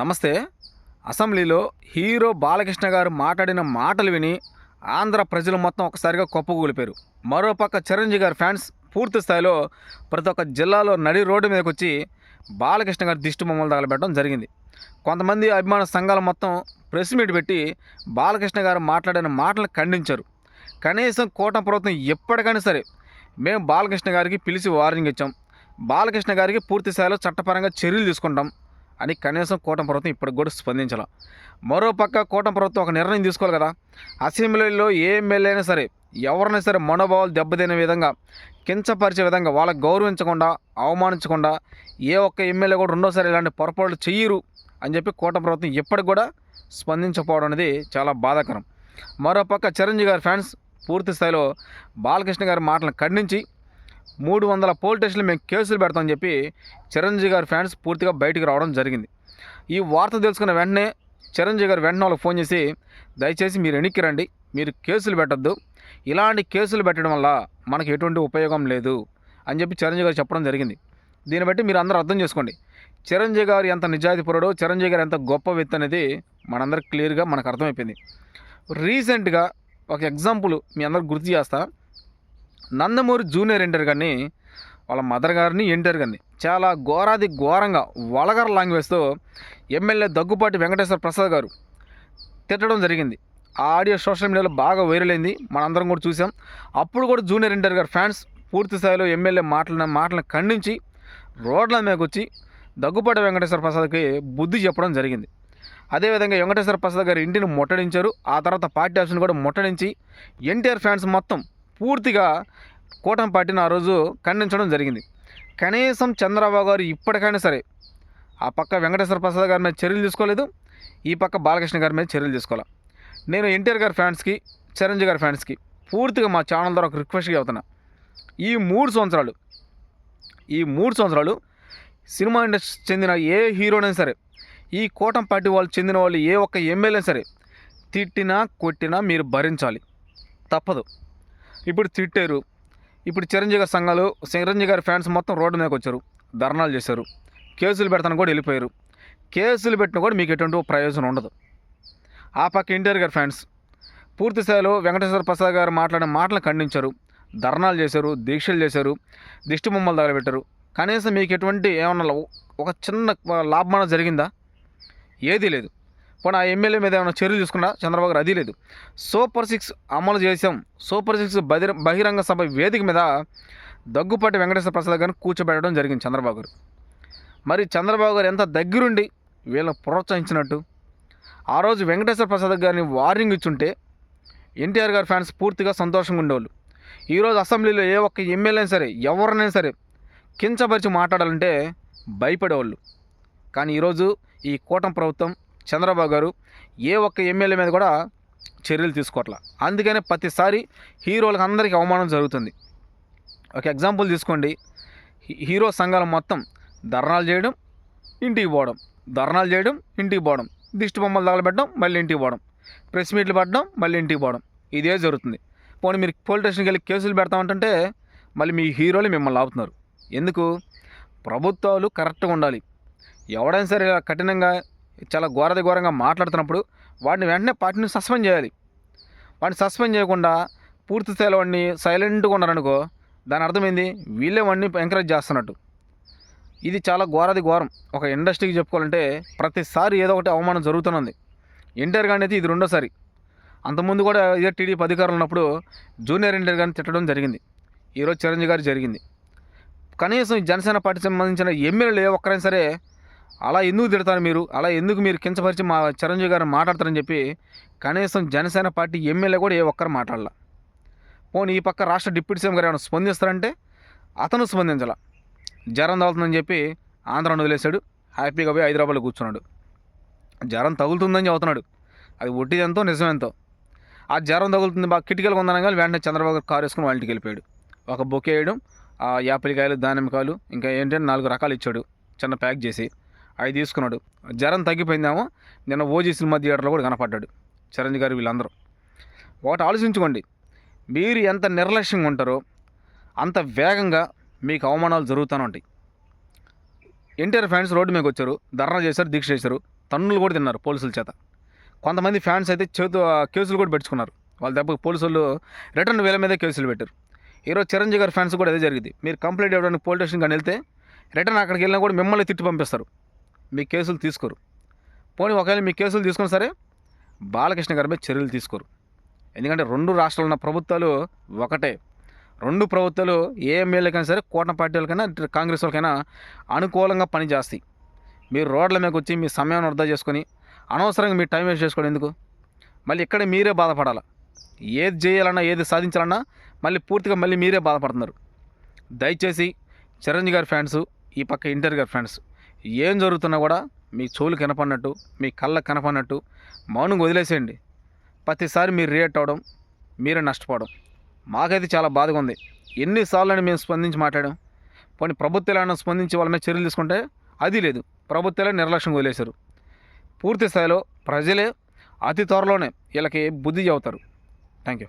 నమస్తే. అసెంబ్లీలో హీరో బాలకృష్ణ గారు మాట్లాడిన మాటలు విని ఆంధ్ర ప్రజలు మొత్తం ఒకసారిగా కొప్పగూలిపారు మరోపక్క చిరంజీవి గారి ఫ్యాన్స్ పూర్తి స్థాయిలో ప్రతి ఒక్క జిల్లాలో నడి రోడ్డు మీదకి వచ్చి బాలకృష్ణ గారి దిష్టి బొమ్మలు తగలబెట్టడం జరిగింది. కొంతమంది అభిమాన సంఘాలు మొత్తం ప్రెస్ మీట్ పెట్టి బాలకృష్ణ గారు మాట్లాడిన మాటలు ఖండించారు. కనీసం కూటమి ప్రభుత్వం ఎప్పటికైనా సరే మేము బాలకృష్ణ గారికి పిలిచి వార్నింగ్ ఇచ్చాం. బాలకృష్ణ గారికి పూర్తి స్థాయిలో చట్టపరంగా చర్యలు తీసుకుంటాం. అని కనీసం కూటమి ప్రభుత్వం ఇప్పటికి కూడా స్పందించాల. మరోపక్క కూటమి ప్రభుత్వం ఒక నిర్ణయం తీసుకోవాలి కదా. అసెంబ్లీలో ఏ ఎమ్మెల్యే అయినా సరే ఎవరైనా సరే మనోభావాలు దెబ్బతినే విధంగా కించపరిచే విధంగా వాళ్ళకి గౌరవించకుండా అవమానించకుండా ఏ ఒక్క ఎమ్మెల్యే కూడా రెండోసారి ఇలాంటి పొరపాట్లు చెయ్యరు అని చెప్పి కూటమి ప్రభుత్వం ఇప్పటికి కూడా స్పందించకపోవడం అనేది చాలా బాధాకరం. మరోపక్క చిరంజీవి గారి ఫ్యాన్స్ పూర్తి స్థాయిలో బాలకృష్ణ గారి మాటలను ఖండించి మూడు వందల పోలీస్ స్టేషన్లు మేము కేసులు పెడతామని చెప్పి చిరంజీవి గారి ఫ్యాన్స్ పూర్తిగా బయటికి రావడం జరిగింది. ఈ వార్త తెలుసుకున్న వెంటనే చిరంజీవి గారు వెంటనే వాళ్ళకి ఫోన్ చేసి దయచేసి మీరు వెనక్కి రండి మీరు కేసులు పెట్టద్దు. ఇలాంటి కేసులు పెట్టడం వల్ల మనకు ఎటువంటి ఉపయోగం లేదు అని చెప్పి చిరంజీవి గారు చెప్పడం జరిగింది. దీన్ని బట్టి మీరు అందరూ అర్థం చేసుకోండి. చిరంజీవి గారు ఎంత నిజాయితీపరుడో చిరంజీవి గారు ఎంత గొప్ప వ్యక్తి అనేది మనందరికి క్లియర్గా మనకు అర్థమైపోయింది. రీసెంట్గా ఒక ఎగ్జాంపుల్ మీ అందరికి గుర్తు చేస్తా. నందమూరి జూనియర్ ఎన్టీఆర్ గారిని వాళ్ళ మదర్ గారిని ఎన్టీఆర్ గారిని చాలా ఘోరాది ఘోరంగా వలగర లాంగ్వేజ్తో ఎమ్మెల్యే దగ్గుపాటి వెంకటేశ్వర ప్రసాద్ గారు తిట్టడం జరిగింది. ఆ ఆడియో సోషల్ మీడియాలో బాగా వైరల్ అయింది. మనందరం కూడా చూసాం. అప్పుడు కూడా జూనియర్ ఎన్టీఆర్ గారు ఫ్యాన్స్ పూర్తి స్థాయిలో ఎమ్మెల్యే మాటల మాటలను ఖండించి రోడ్ల మీదకి వచ్చి దగ్గుపాటి వెంకటేశ్వర ప్రసాద్కి బుద్ధి చెప్పడం జరిగింది. అదేవిధంగా వెంకటేశ్వర ప్రసాద్ గారి ఇంటిని ముట్టడించారు. ఆ తర్వాత పార్టీ ఆఫీస్ని కూడా ముట్టడించి ఎన్టీఆర్ ఫ్యాన్స్ మొత్తం పూర్తిగా కూటమి పార్టీని ఆ రోజు ఖండించడం జరిగింది. కనీసం చంద్రబాబు గారు ఇప్పటికైనా సరే ఆ పక్క వెంకటేశ్వర ప్రసాద్ గారి మీద చర్యలు తీసుకోలేదు ఈ పక్క బాలకృష్ణ గారి మీద చర్యలు తీసుకోవాలి నేను ఎన్టీఆర్ గారి ఫ్యాన్స్కి చిరంజీవి గారి ఫ్యాన్స్కి పూర్తిగా మా ఛానల్ ద్వారా ఒక రిక్వెస్ట్గా అవుతున్నా ఈ మూడు సంవత్సరాలు ఈ మూడు సంవత్సరాలు సినిమా ఇండస్ట్రీ చెందిన ఏ హీరోనైనా సరే ఈ కూటం పార్టీ వాళ్ళు చెందిన వాళ్ళు ఏ ఒక్క ఎమ్మెల్యే సరే తిట్టినా కొట్టినా మీరు భరించాలి. తప్పదు. ఇప్పుడు తిట్టారు. ఇప్పుడు చిరంజీవి గారి సంఘాలు చిరంజీవి గారి ఫ్యాన్స్ మొత్తం రోడ్డు మీదకి వచ్చారు. ధర్నాలు చేశారు. కేసులు పెడతాను కూడా వెళ్ళిపోయారు. కేసులు పెట్టిన కూడా మీకు ఎటువంటి ప్రయోజనం ఉండదు. ఆ పక్క ఎన్టీఆర్ గారి ఫ్యాన్స్ పూర్తి స్థాయిలో వెంకటేశ్వర ప్రసాద్ గారు మాట్లాడిన మాటలు ఖండించారు. ధర్నాలు చేశారు దీక్షలు చేశారు దిష్టి బొమ్మలు తగలబెట్టారు. కనీసం మీకు ఎటువంటి ఏమన్నా ఒక చిన్న లాభమాన జరిగిందా? ఏదీ లేదు. పోనీ ఆ ఎమ్మెల్యే మీద ఏమైనా చర్యలు తీసుకున్నా చంద్రబాబు గారు? అది లేదు. సూపర్ సిక్స్ అమలు చేసాం సూపర్ సిక్స్ బహిర బహిరంగ సభ వేదిక మీద దగ్గుపాటి వెంకటేశ్వర ప్రసాద్ గారిని కూర్చోబెట్టడం జరిగింది చంద్రబాబు గారు. మరి చంద్రబాబు గారు ఎంత దగ్గరుండి వీళ్ళని ప్రోత్సహించినట్టు? ఆ రోజు వెంకటేశ్వర ప్రసాద్ గారిని వార్నింగ్ ఇచ్చుంటే ఎన్టీఆర్ గారి ఫ్యాన్స్ పూర్తిగా సంతోషంగా ఉండేవాళ్ళు. ఈరోజు అసెంబ్లీలో ఏ ఒక్క ఎమ్మెల్యేనా సరే ఎవరినైనా సరే కించపరిచి మాట్లాడాలంటే భయపడేవాళ్ళు. కానీ ఈరోజు ఈ కూటమి ప్రభుత్వం చంద్రబాబు గారు ఏ ఒక్క ఎమ్మెల్యే మీద కూడా చర్యలు తీసుకోవట్లా అందుకనే ప్రతిసారి హీరోలకు అందరికీ అవమానం జరుగుతుంది. ఒక ఎగ్జాంపుల్ తీసుకోండి. హీరో సంఘాలు మొత్తం ధర్నాలు చేయడం ఇంటికి పోవడం. ధర్నాలు చేయడం ఇంటికి పోవడం. దిష్టి బొమ్మలు తగలబెట్టడం మళ్ళీ ఇంటికి పోవడం. ప్రెస్ మీట్లు పెట్టడం మళ్ళీ ఇంటికి పోవడం. ఇదే జరుగుతుంది. పోనీ మీరు పోలీస్ స్టేషన్కి వెళ్ళి కేసులు పెడతామంటే మళ్ళీ మీ హీరోలు మిమ్మల్ని ఆపుతున్నారు. ఎందుకు? ప్రభుత్వాలు కరెక్ట్గా ఉండాలి. ఎవడైనా సరే ఇలా కఠినంగా చాలా ఘోరది ఘోరంగా మాట్లాడుతున్నప్పుడు వాడిని వెంటనే పార్టీని సస్పెండ్ చేయాలి. వాడిని సస్పెండ్ చేయకుండా పూర్తి స్థాయిలో వాడిని సైలెంట్గా ఉన్నారనుకో దాని అర్థమైంది? వీళ్ళే వాడిని ఎంకరేజ్ చేస్తున్నట్టు. ఇది చాలా ఘోరది ఘోరం. ఒక ఇండస్ట్రీకి చెప్పుకోవాలంటే ప్రతిసారి ఏదో ఒకటి అవమానం జరుగుతున్నది. ఎన్టీఆర్ గారిని అయితే ఇది రెండోసారి. అంతకుముందు కూడా ఇదే టీడీపీ అధికారులు ఉన్నప్పుడు జూనియర్ ఎన్టీఆర్ గారిని తిట్టడం జరిగింది. ఈరోజు చిరంజీవి గారు జరిగింది. కనీసం ఈ జనసేన పార్టీకి సంబంధించిన ఎమ్మెల్యేలు ఏ ఒక్కరైనా సరే అలా ఎందుకు తిడతారు మీరు? అలా ఎందుకు మీరు కించపరిచి మా చిరంజీవి గారు మాట్లాడతారని చెప్పి కనీసం జనసేన పార్టీ ఎమ్మెల్యే కూడా ఏ ఒక్కరు మాట్లాడాల. పోనీ ఈ పక్క రాష్ట్ర డిప్యూటీ సీఎం గారు ఏమైనా స్పందిస్తారంటే అతను స్పందించాల. జ్వరం తగులుతుందని చెప్పి ఆంధ్రాను వదిలేశాడు. హ్యాపీగా పోయి హైదరాబాద్లో కూర్చున్నాడు. జ్వరం తగులుతుందని చెబుతున్నాడు. అది ఒట్టిదెంతో నిజమెంతో. ఆ జ్వరం తగులుతుంది బాగా కిటికీలు ఉందనగా వెంటనే చంద్రబాబు గారు కారు వేసుకుని వాళ్ళకి వెళ్ళిపోయాడు. ఒక బొకే వేయడం ఆ యాపిల్కాయలు దానిమ్మకాయలు ఇంకా ఏంటంటే నాలుగు రకాలు ఇచ్చాడు. చిన్న ప్యాక్ చేసి. అవి తీసుకున్నాడు. జ్వరం తగ్గిపోయిందేమో నిన్న ఓజీ సినిమా థియేటర్లో కూడా కనపడ్డాడు చిరంజీవి గారు వీళ్ళందరూ. ఒకటి ఆలోచించుకోండి మీరు ఎంత నిర్లక్ష్యంగా ఉంటారో అంత వేగంగా మీకు అవమానాలు జరుగుతూనే ఉంటాయి. ఎన్టీఆర్ ఫ్యాన్స్ రోడ్డు మీకు వచ్చారు ధర్నా చేశారు దీక్ష చేశారు తన్నులు కూడా తిన్నారు పోలీసుల చేత. కొంతమంది ఫ్యాన్స్ అయితే చేతు కేసులు కూడా పెట్టుకున్నారు. వాళ్ళ దెబ్బకి పోలీసులు రిటర్న్ వేల మీద కేసులు పెట్టారు. ఈరోజు చిరంజీవి గారి ఫ్యాన్స్ కూడా అదే జరిగింది. మీరు కంప్లైంట్ ఇవ్వడానికి పోలీస్ స్టేషన్ కానీ వెళ్తే రిటర్న్ అక్కడికి వెళ్ళినా కూడా మిమ్మల్ని తిట్టి పంపిస్తారు. మీ కేసులు తీసుకోరు. పోనీ ఒకవేళ మీ కేసులు తీసుకున్నా సరే బాలకృష్ణ గారి మీద చర్యలు తీసుకోరు. ఎందుకంటే రెండు రాష్ట్రాలు ఉన్న ప్రభుత్వాలు ఒకటే. రెండు ప్రభుత్వాలు ఏ ఎమ్మెల్యేకైనా సరే కూటమి పార్టీ వాళ్ళకైనా కాంగ్రెస్ వాళ్ళకైనా అనుకూలంగా పనిచేస్తాయి మీరు రోడ్ల మీదకి వచ్చి మీ సమయాన్ని వృధా చేసుకొని అనవసరంగా మీ టైం వేస్ట్ చేసుకోవడం ఎందుకు? మళ్ళీ ఇక్కడ మీరే బాధపడాలి? ఏది చేయాలన్నా ఏది సాధించాలన్నా మళ్ళీ పూర్తిగా మళ్ళీ మీరే బాధపడుతున్నారు. దయచేసి చిరంజీవి గారి ఫ్యాన్స్ ఈ పక్క ఇంటర్ గారి ఫ్యాన్స్ ఏం జరుగుతున్నా కూడా మీ చెవులు కనపడినట్టు మీ కళ్ళకు కనపడినట్టు మౌనంగా వదిలేసేయండి. ప్రతిసారి మీరు రియాక్ట్ అవ్వడం మీరే నష్టపోవడం. మాకైతే చాలా బాధగా ఉంది. ఎన్నిసార్లు అని మేము స్పందించి మాట్లాడాం. పోనీ ప్రభుత్వం ఏమైనా స్పందించి వాళ్ళ మీద చర్యలు తీసుకుంటే అది లేదు. ప్రభుత్వాలే నిర్లక్ష్యం వదిలేశారు? పూర్తి స్థాయిలో ప్రజలే అతి త్వరలోనే వీళ్ళకి బుద్ధి చెబుతారు. Thank you